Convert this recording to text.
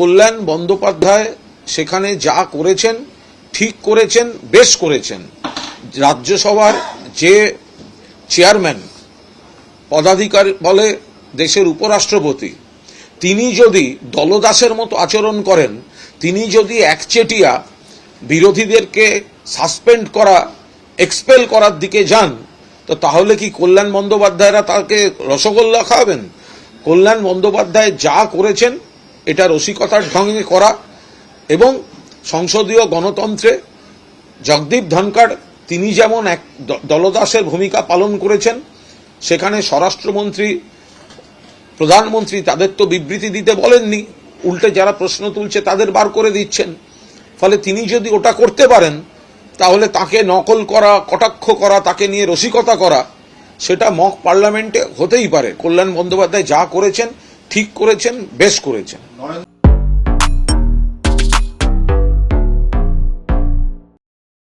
কল্যাণ বন্দ্যোপাধ্যায় সেখানে যা করেছেন, ঠিক করেছেন, বেশ করেছেন। রাজ্যসভার যে চেয়ারম্যান, পদাধিকার বলে দেশের উপরাষ্ট্রপতি, তিনি যদি দলদাসের মতো আচরণ করেন, তিনি যদি একচেটিয়া বিরোধীদেরকে সাসপেন্ড করা, এক্সপেল করার দিকে যান, তো তাহলে কি কল্যাণ বন্দ্যোপাধ্যায়রা তাকে রসগোল্লা খাওয়াবেন? কল্যাণ বন্দ্যোপাধ্যায় যা করেছেন এটা রসিকতার ঢঙ্গে করা এবং সংসদীয় গণতন্ত্রে জগদীপ ধনকড় তিনি যেমন এক দলদাসের ভূমিকা পালন করেছেন, সেখানে স্বরাষ্ট্রমন্ত্রী, প্রধানমন্ত্রী তাদের তো বিবৃতি দিতে বলেননি, উল্টে যারা প্রশ্ন তুলছে তাদের বার করে দিচ্ছেন। ফলে তিনি যদি ওটা করতে পারেন, তাহলে তাকে নকল করা, কটাক্ষ করা, তাকে নিয়ে রসিকতা করা, সেটা মক পার্লামেন্টে হতেই পারে। কল্যাণ বন্দ্যোপাধ্যায় যা করেছেন, ঠিক করেছেন, বেশ করেছেন। নরেন্দ্র